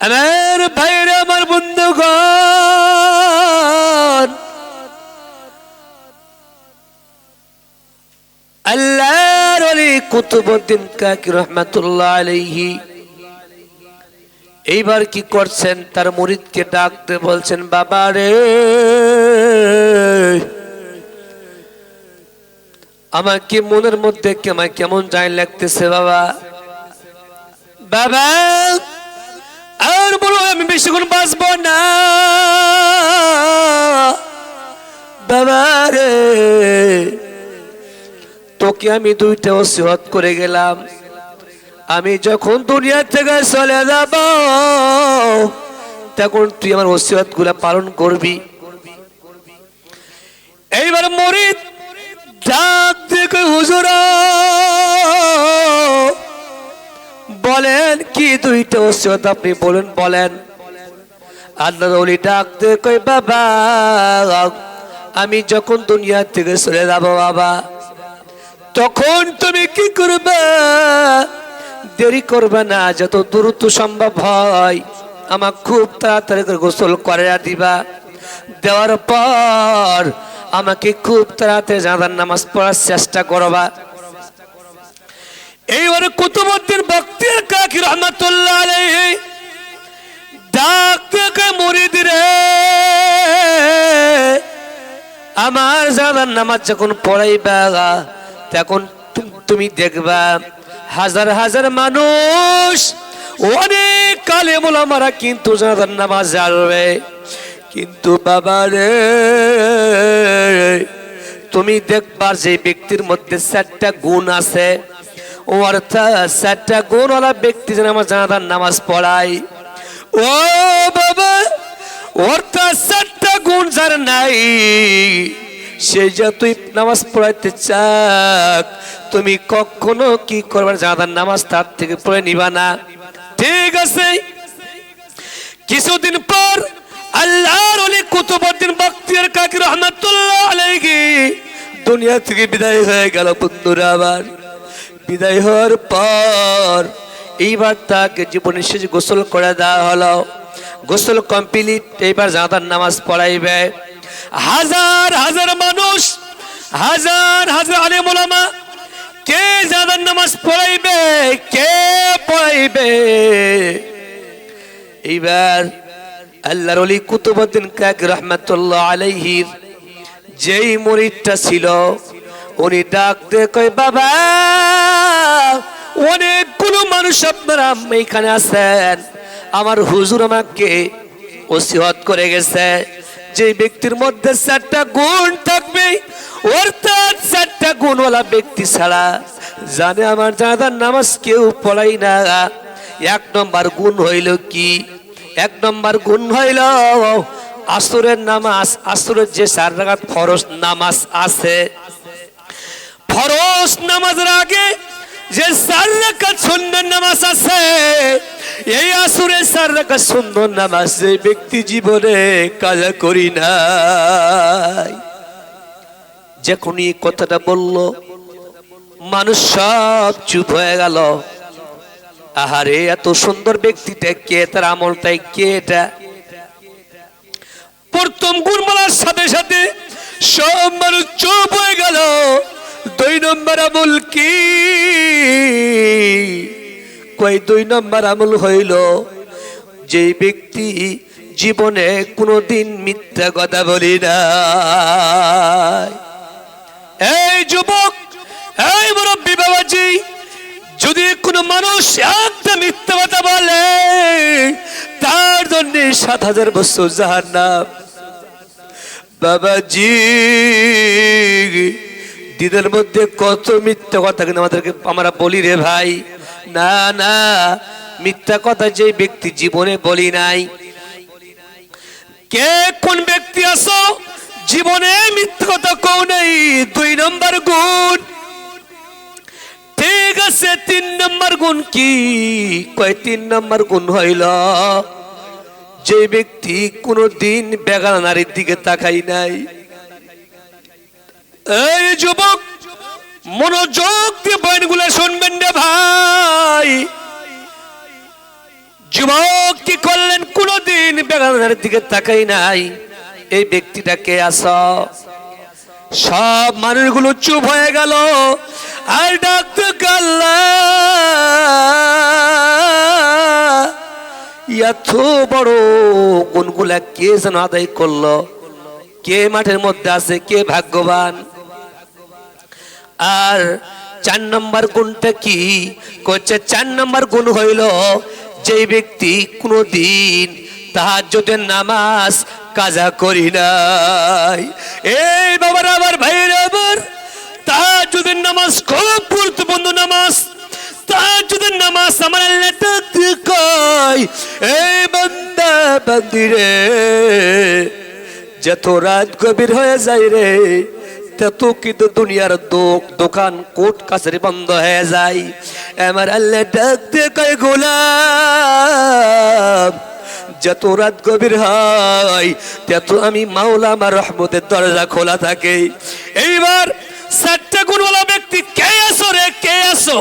আমার ভাইরা, আমার বন্ধুগণ। আল্লাহর আলী কুতুবুদ্দিন কাকি রহমাতুল্লাহ আলাইহি। এইবার কি করছেন? তার মুরিদকে ডাকতে বলছেন, বাবা রে, আমাকে মনের মধ্যে কেমন কেমন যাই লাগতেছে বাবা। বাবা আর বলো, আমি বেশিক্ষণ বাঁচবো না। বাবা রে। তোকে আমি দুইটা ওসিহত করে গেলাম। আমি যখন দুনিয়া থেকে চলে যাব, তখন তুই আমার ওসিহতগুলা পালন করবি। এইবার মরিদ ডাক দেখে হুজুর দুইটা ওসিয়ত আপনি বলেন বলেন। আল্লাহ ওলি ডাকতে কই বাবা, আমি যখন দুনিয়া থেকে চলে যাব, বাবা, তখন তুমি কি করবে? দেরি করবে না, যত দ্রুত সম্ভব হয়। আমার খুব তাড়াতাড়ি করে গোসল করে দিবা। দেওয়ার পর আমাকে খুব তাড়াতাড়ি জানার নামাজ পড়ার চেষ্টা করবা। এইবারে কুতুবুদ্দিন বক্তের কাকি রহমতুল্লাহ ডাক আমার জানার নামাজ যখন পড়াইবা, তখন তুমি দেখবা, হাজার হাজার মানুষ, অনেক কালে মোলামারা কিন্তু জানার নামাজ জানবে। কিন্তু বাবা রে, তুমি দেখবা যে ব্যক্তির মধ্যে চারটা গুণ আছে। ও অর্থাৎ চারটা গুণওয়ালা ব্যক্তি যেন আমার জানাদার নামাজ পড়ায়। ও বাবা, অর্থাৎ চারটা গুণ যার নাই, সে যা তুই নামাজ পড়াইতে চাক, তুমি কখনো কি করবার জানাদার নামাজ তার থেকে পড়ে নিবা না। ঠিক আছে? কিছুদিন পর আল্লাহর অলি কুতুবুদ্দিন বক্তিয়ার কাকি রহমাতুল্লাহ আলাইহি দুনিয়া থেকে বিদায় হয়ে গেল বন্ধুরা আবার বিদায় হওয়ার পর এইবার তাকে জীবনের শেষে গোসল করে দেওয়া হলো। গোসল কমপ্লিট এইবার জাদার নামাজ পড়াইবে। হাজার হাজার মানুষ, হাজার হাজার আলেম ওলামা, কে জাদার নামাজ পড়াইবে, কে পড়াইবে? এইবার আল্লাহর অলি কুতুবুদ্দিন কাক রহমাতুল্লাহ আলাইহির যেই মরিদটা ছিল, উনি ডাকতে কয়, বাবা! অনেকগুলো মানুষ আপনারা এখানে আছেন। আমার হুজুর আমাকে ওসিহত করে গেছে। যে ব্যক্তির মধ্যে চারটা গুণ থাকবে, অর্থাৎ চারটা গুণওয়ালা ব্যক্তি ছাড়া জানে আমার জানাদার নামাজ কেউ পড়াই না। এক নম্বর গুণ হইল কি? এক নম্বর গুণ হইল আসরের নামাজ। আসরের যে চার রাগাত ফরজ নামাজ আছে। ফরজ নামাজের আগে যে চার রাকাত সুন্দর নামাজ আছে, এই আসুরের চার রাকাত সুন্দর নামাজ যে ব্যক্তি জীবনে কাজা করি নাই। যখন এই কথাটা বলল, মানুষ সব চুপ হয়ে গেল। আহারে, এত সুন্দর ব্যক্তিটা কে, তার আমলটাই কে এটা? প্রথম গুণ বলার সাথে সাথে সব মানুষ চুপ হয়ে গেল। দুই নম্বর আমল কি? কই দুই নম্বর আমল হইল, যে ব্যক্তি জীবনে কোনোদিন মিথ্যা কথা বলি না এই যুবক, এই মুরব্বী বাবাজি, যদি কোনো মানুষ একটা মিথ্যা কথা বলে, তার জন্য সাত হাজার বছর যাহার নাম বাবাজি দিদের মধ্যে কত মিথ্যা কথা কিন্তু আমাদেরকে আমরা বলি রে ভাই। না না, মিথ্যা কথা যে ব্যক্তি জীবনে বলি নাই। কে কোন ব্যক্তি আছো? জীবনে মিথ্যা কথা কও নেই, দুই নম্বর গুণ। ঠিক আছে, তিন নম্বর গুণ কি? কয়, তিন নম্বর গুণ হইল, যে ব্যক্তি কোনো দিন বেগানা নারীর দিকে তাকাই নাই। এই যুবক মনোযোগ দিয়ে বয়ানগুলো শুনবেন রে ভাই। যুবক কি করলেন? কোনদিন বেগানের দিকে তাকাই নাই। এই ব্যক্তিটাকে আস। সব মানুষগুলো চুপ হয়ে গেল। আর ডাকতে এত বড় গুনগুলা কে যেন আদায় করল? কে মাঠের মধ্যে আছে? কে ভাগ্যবান? আর চার নম্বর গুণটা কি? করছে চার নম্বর গুণ হইল যে ব্যক্তি কোনো দিন তাহার তাহাজ্জুদের নামাজ কাজা করি নাই। এই বাবার আবার ভাইয়ের আবার তাহাজ্জুদের নামাজ খুব গুরুত্বপূর্ণ নামাজ। তাহাজ্জুদের নামাজ আমার কয়, এই বান্দা, বান্দিরে, যত রাত গভীর হয়ে যায় রে তত কিন্তু দুনিয়ার দোক দোকান কোট কাছারি বন্ধ হয়ে যায়। আমার আল্লাহ ডাকতে কয়, গোলাম, যত রাত গভীর হয়, তত আমি মাওলা আমার রহমতের দরজা খোলা থাকে। এইবার চারটা গুণওয়ালা ব্যক্তি, কে আসো রে, কে আসো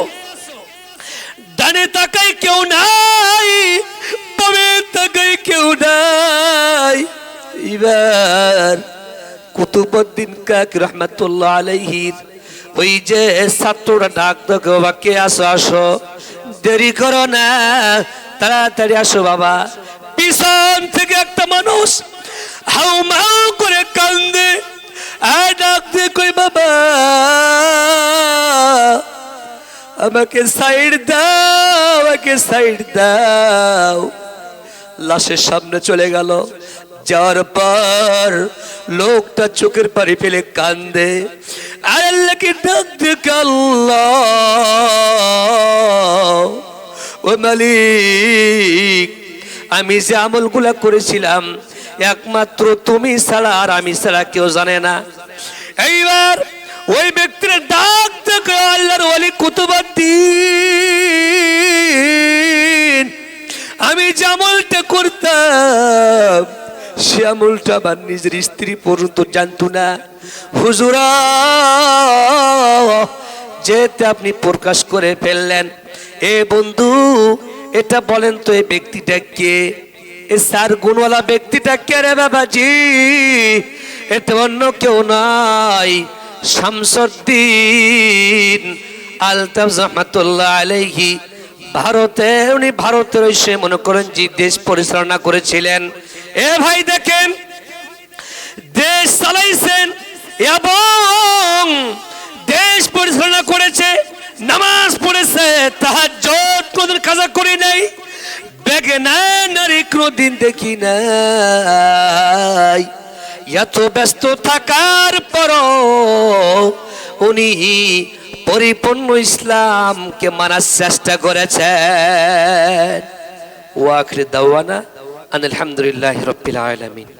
ডানে তাকাই কেউ নাই, বামে তাকাই কেউ নাই। এবার কুতুবুদ্দিন কাক রহমতুল্লাহ আলাইহির। ওই যে ছাত্ররা ডাক দেখো বাবা আসো আসো। দেরি করো না, তাড়াতাড়ি আসো বাবা। পিছন থেকে একটা মানুষ হাউ মাউ করে কান্দে, আর ডাক দে কই বাবা, আমাকে সাইড দাও, আমাকে সাইড দাও। লাশের সামনে চলে গেল। যাওয়ার পর লোকটা চোখের পানি ফেলে কান্দে। ও মালিক, আমি যে আমলগুলা করেছিলাম, একমাত্র তুমি ছাড়া আর আমি ছাড়া কেউ জানে না। এইবার ওই ব্যক্তির ডাক দেখো আল্লাহর ওলি কুতুবাদ্দিন। আমি যে আমলটা করতাম সে আমলটা আমার নিজের স্ত্রী পর্যন্ত জানতো না। হুজুরা যেতে আপনি প্রকাশ করে ফেললেন, এ বন্ধু, এটা বলেন তো এই ব্যক্তিটা কে? এ সার গুণওয়ালা ব্যক্তিটা কে রে বাবাজি? এতে অন্য কেউ নাই। শামসুদ্দিন আলতাফ রহমাতুল্লাহ আলাইহি, ভারতে, উনি ভারতের সে মনে করেন যে দেশ পরিচালনা করেছিলেন। এ ভাই দেখেন, দেশ চালাইছেন এবং দেশ পরিচালনা করেছে, নামাজ পড়েছে তাহার জোট কোনদিন কাজা করি নাই, বেগে না নারী কোনদিন দেখি নাই। এত ব্যস্ত থাকার পর উনি পরিপূর্ণ ইসলামকে মানার চেষ্টা করেছেন। ওয়াখরি দাওয়ানা আলহামদুলিল্লাহ রব্বিল আলামিন